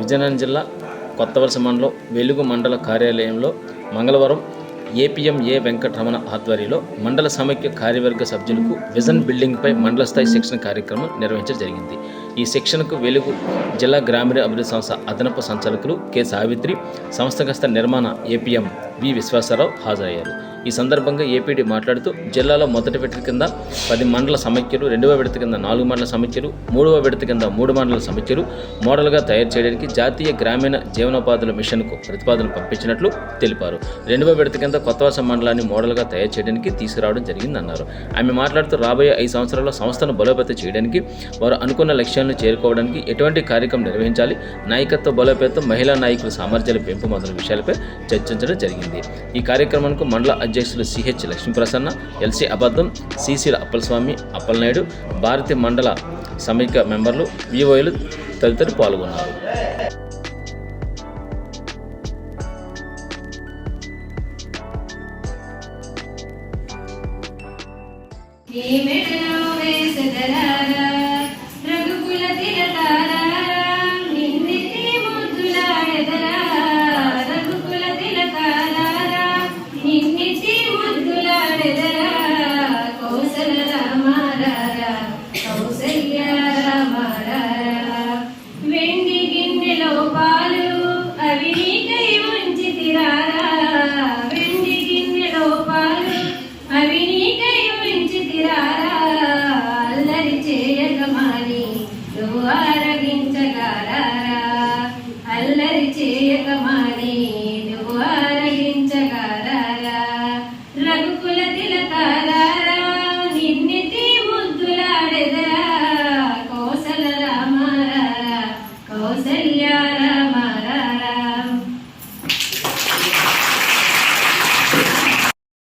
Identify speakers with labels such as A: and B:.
A: విజయనగరం జిల్లా కొత్తవలస మండలం వెలుగు మండల కార్యాలయంలో మంగళవారం ఏపీఎం ఏ వెంకటరమణ ఆధ్వర్యంలో మండల సమైక్య కార్యవర్గ సభ్యులకు విజన్ బిల్డింగ్పై మండల స్థాయి శిక్షణ కార్యక్రమం నిర్వహించడం జరిగింది. ఈ శిక్షణకు వెలుగు జిల్లా గ్రామీణ అభివృద్ధి సంస్థ అదనపు సంచాలకులు కె సావిత్రి సంస్థగస్త నిర్మాణ ఏపీఎం వి విశ్వాసరావు హాజరయ్యారు. ఈ సందర్భంగా ఏపీడీ మాట్లాడుతూ జిల్లాలో మొదటి విడత కింద పది మండల సమైక్యలు రెండవ విడత కింద నాలుగు మండల సమైక్యలు మూడవ విడత కింద మూడు మండల సమైక్యలు మోడల్గా తయారు చేయడానికి జాతీయ గ్రామీణ జీవనోపాధుల మిషన్కు ప్రతిపాదనలు పంపించినట్లు తెలిపారు. రెండవ విడత కింద కొత్తవాస మండలాన్ని మోడల్గా తయారు చేయడానికి తీసుకురావడం జరిగిందన్నారు. ఆమె మాట్లాడుతూ రాబోయే ఐదు సంవత్సరాల్లో సంస్థను బలోపేతం చేయడానికి వారు అనుకున్న లక్ష్యాలను చేరుకోవడానికి ఎటువంటి కార్యక్రమం నిర్వహించాలి నాయకత్వ బలోపేతం మహిళా నాయకుల సామర్థ్యాల పెంపు మొదలైన విషయాలపై చర్చించడం జరిగింది. ఈ కార్యక్రమానికి మండల అధ్యక్షులు సిహెచ్ లక్ష్మీప్రసన్న ఎల్సీ అబద్ధం సిసిల అప్పలస్వామి అప్పలనాయుడు భారతీయ మండల సమైక్య మెంబర్లు వివోలు తదితరులు పాల్గొన్నారు.
B: ఈ నువ్వు ఆరగించగారారా అల్లరి చేయకమాని నువ్వు ఆరగించగారారా